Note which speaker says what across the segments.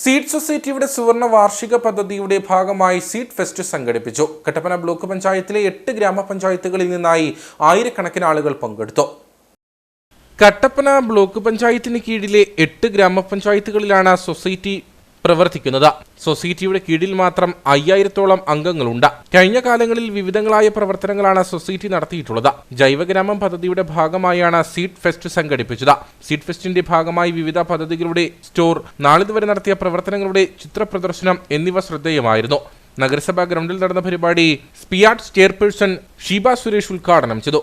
Speaker 1: Seed സൊസൈറ്റിയുടെ സുവർണ വാർഷിക പദ്ധതിയുടെ ഭാഗമായി സീഡ് ഫെസ്റ്റ് സംഘടിപ്പിച്ചു. കട്ടപ്പന ബ്ലോക്ക് പഞ്ചായത്തിലെ എട്ട് ഗ്രാമപഞ്ചായത്തുകളിൽ നിന്നായി ആയിരക്കണക്കിന് ആളുകൾ പങ്കെടുത്തു. കട്ടപ്പന ബ്ലോക്ക് പഞ്ചായത്തിന് കീഴിലെ എട്ട് ഗ്രാമപഞ്ചായത്തുകളിലാണ് സൊസൈറ്റി പ്രവർത്തിക്കുന്നത്. സൊസൈറ്റിയുടെ കീഴിൽ മാത്രം അയ്യായിരത്തോളം അംഗങ്ങളുണ്ട്. കഴിഞ്ഞ കാലങ്ങളിൽ വിവിധങ്ങളായ പ്രവർത്തനങ്ങളാണ് സൊസൈറ്റി നടത്തിയിട്ടുള്ളത്. ജൈവഗ്രാമം പദ്ധതിയുടെ ഭാഗമായാണ് സീഡ് ഫെസ്റ്റ് സംഘടിപ്പിച്ചത്. സീഡ് ഫെസ്റ്റിന്റെ ഭാഗമായി വിവിധ പദ്ധതികളുടെ സ്റ്റോർ നാളിതുവരെ നടത്തിയ പ്രവർത്തനങ്ങളുടെ ചിത്രപ്രദർശനം എന്നിവ ശ്രദ്ധേയമായിരുന്നു. നഗരസഭാ ഗ്രൗണ്ടിൽ നടന്ന പരിപാടി സ്പിയാട്ട് ചെയർപേഴ്സൺ ഷീബ സുരേഷ് ഉദ്ഘാടനം ചെയ്തു.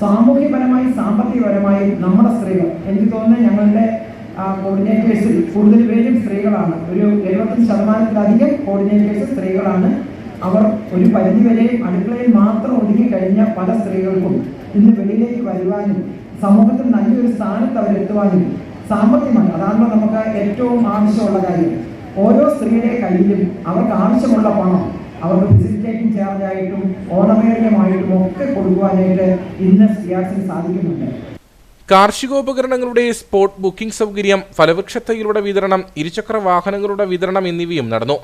Speaker 2: സാമൂഹ്യപരമായി സാമ്പത്തികപരമായി നമ്മുടെ സ്ത്രീകൾ എനിക്ക് തോന്നുന്നത് ഞങ്ങളുടെ കോർഡിനേറ്റേഴ്സിൽ കൂടുതൽ പേരും സ്ത്രീകളാണ്. ഒരു എഴുപത്തഞ്ച് ശതമാനത്തിലധികം കോർഡിനേറ്റേഴ്സ് സ്ത്രീകളാണ്. അവർ ഒരു പരിധിവരെ അടുക്കളയിൽ മാത്രം ഒതുങ്ങി കഴിഞ്ഞ പല സ്ത്രീകൾക്കും ഇന്ന് വെളിയിലേക്ക് വരുവാനും സമൂഹത്തിൽ നല്ലൊരു സ്ഥാനത്ത് അവരെത്തുവാനും സാമ്പത്തികമാണ് അതാണല്ലോ നമുക്ക് ഏറ്റവും ആവശ്യമുള്ള കാര്യം. ഓരോ സ്ത്രീയുടെ കയ്യിലും അവർക്ക് ആവശ്യമുള്ള പണം അവർക്ക് ഫെസിലിറ്റേറ്റിംഗ് ചാർജായിട്ടും ഓണമേറിയമായിട്ടും ഒക്കെ കൊടുക്കുവാനായിട്ട് ഇന്ന് സിയാസിന് സാധിക്കുന്നുണ്ട്.
Speaker 1: കാർഷികോപകരണങ്ങളുടെ സ്പോട്ട് ബുക്കിംഗ് സൗകര്യം ഫലവൃക്ഷത്തൈകളുടെ വിതരണം ഇരുചക്ര വാഹനങ്ങളുടെ വിതരണം എന്നിവയും നടന്നു.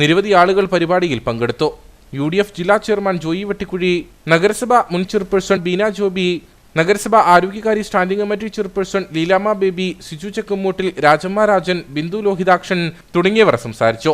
Speaker 1: നിരവധി ആളുകൾ പരിപാടിയിൽ പങ്കെടുത്തു. യു ജില്ലാ ചെയർമാൻ ജോയി വെട്ടിക്കുഴി നഗരസഭ മുൻ ചെയർപേഴ്സൺ ബീന ജോബി നഗരസഭ ആരോഗ്യകാര്യ standing committee chairperson Leelama Baby Siju Chakkumoottil Rajamma Rajan Bindu Lohithakshan തുടങ്ങിയവർ സംസാരിച്ചു.